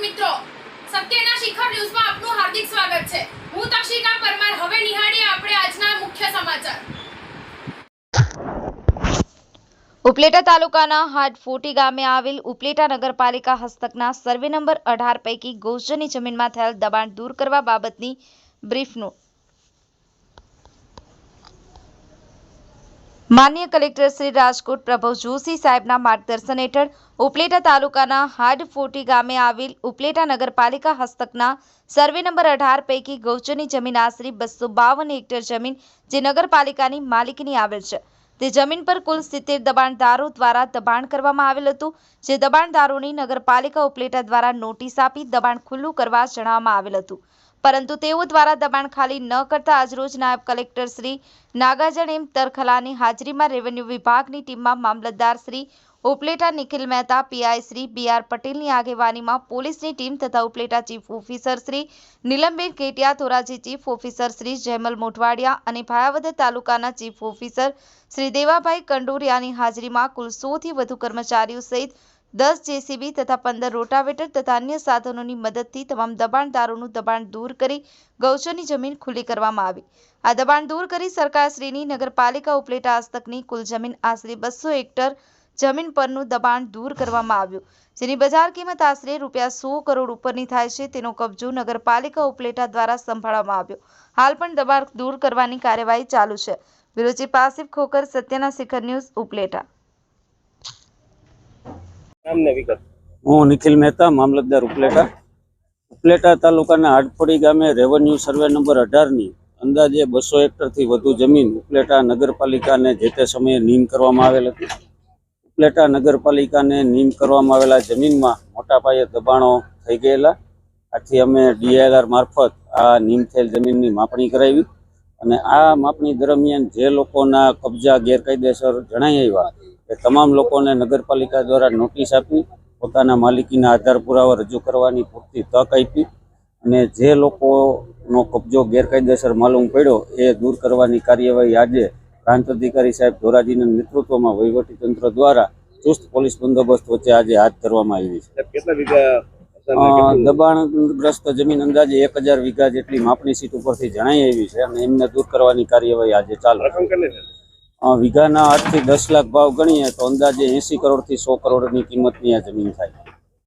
મિત્રો. સત્યના શિખર ન્યૂઝમાં આપનું હાર્દિક સ્વાગત છે. હું તક્ષિકા પરમાર. હવે નિહાળીએ આપણે આજના મુખ્ય સમાચાર. ઉપલેટા તાલુકાના હાટફોટી ગામે આવેલ ઉપલેટા નગરપાલિકા હસ્તકના સર્વે નંબર અઢાર પૈકી ગૌચરની જમીનમાં થયેલ દબાણ દૂર કરવા બાબતની બ્રીફનું માન્ય કલેક્ટર શ્રી રાજકોટ પ્રભવ જોશી સાહેબના માર્ગદર્શન હેઠળ ઉપલેટા તાલુકાના હાડફોટી ગામે આવેલ ઉપલેટા નગરપાલિકા હસ્તકના સર્વે નંબર અઢાર પૈકી ગૌચરની જમીન આશરે બસો બાવન હેક્ટર જમીન જે નગરપાલિકાની માલિકીની આવેલ છે. તે જમીન પર કુલ સિત્તેર દબાણદારો દ્વારા દબાણ કરવામાં આવેલ હતું, જે દબાણદારોની નગરપાલિકા ઉપલેટા દ્વારા નોટિસ આપી દબાણ ખુલ્લું કરવા જણાવવામાં આવેલ હતું. પરંતુ તેઓ દ્વારા દબાણ ખાલી ન કરતા આજરોજ નાયબ કલેક્ટર શ્રી નાગાજણ એમ તરખલાની હાજરીમાં રેવન્યુ વિભાગની ટીમમાં મામલતદાર Shri Upleta Nikhil Mehta, PI Shri B R પટેલની આગેવાનીમાં પોલીસની ટીમ તથા Upleta chief officer Shri Nilamben Katiya, Dhoraji chief officer Shri Jaymal Modhwadiya અને ભાયાવદર તાલુકાના ચીફ ઓફિસર શ્રી દેવાભાઈ કંડોરિયાની હાજરીમાં કુલ સોથી વધુ કર્મચારીઓ સહિત દસ જેસીબી તથા પંદર રોટાવેટર તથા અન્ય સાધનોની મદદથી તમામ દબાણદારોનું દબાણ દૂર કરી ગૌચરની જમીન ખુલ્લી કરવામાં આવી. આ દબાણ દૂર કરી સરકારશ્રીની નગરપાલિકા ઉપલેટા હસ્તકની કુલ જમીન આશરે બસો હેક્ટર જમીન પરનું દબાણ દૂર કરવામાં આવ્યું. જેની બજાર કિંમત આશરે રૂપિયા સો કરોડ ઉપરની થાય છે તેનો કબજો નગરપાલિકા ઉપલેટા દ્વારા સંભાળવામાં આવ્યો. હાલ પણ દબાણ દૂર કરવાની કાર્યવાહી ચાલુ છે. વિરોચી પાસિફ ખોકર, સત્યના શિખર ન્યૂઝ ઉપલેટા. હું નિખિલ મહેતા, મામલતદાર ઉપલેટા. ઉપલેટા તાલુકાના હાડફોડી ગામે રેવન્યુ સર્વે નંબર અઢારની અંદાજે બસો હેક્ટરથી વધુ જમીન ઉપલેટા નગરપાલિકાને જે તે સમયે નીમ કરવામાં આવેલ હતી. ઉપલેટા નગરપાલિકાને નીમ કરવામાં આવેલા જમીનમાં મોટા પાયે દબાણો થઈ ગયેલા. આથી અમે ડીઆઈઆર મારફત આ નીમ થયેલ જમીનની માપણી કરાવી અને આ માપણી દરમિયાન જે લોકોના કબજા ગેરકાયદેસર જણાઈ આવ્યા એ તમામ લોકોને નગરપાલિકા દ્વારા નોટિસ આપી પોતાના માલિકીના આધાર પુરાવા રજૂ કરવાની પૂરતી તક આપી અને જે લોકોનો કબજો ગેરકાયદેસર માલુમ પડ્યો એ દૂર કરવાની કાર્યવાહી આજે પ્રાંત અધિકારી સાહેબ ધોરાજીના નેતૃત્વમાં વહીવટીતંત્ર દ્વારા ચુસ્ત પોલીસ બંદોબસ્ત વચ્ચે આજે હાથ ધરવામાં આવી છે કેટલા વીઘા? દબાણગ્રસ્ત જમીન અંદાજે એક હજાર વીઘા જેટલી માપણી સીટ ઉપરથી જણાઈ આવી છે અને એમને દૂર કરવાની કાર્યવાહી આજે ચાલુ વીઘાના આઠથી દસ લાખ ભાવ ગણીએ તો અંદાજે એસી કરોડથી સો કરોડની કિંમતની આ જમીન થાય.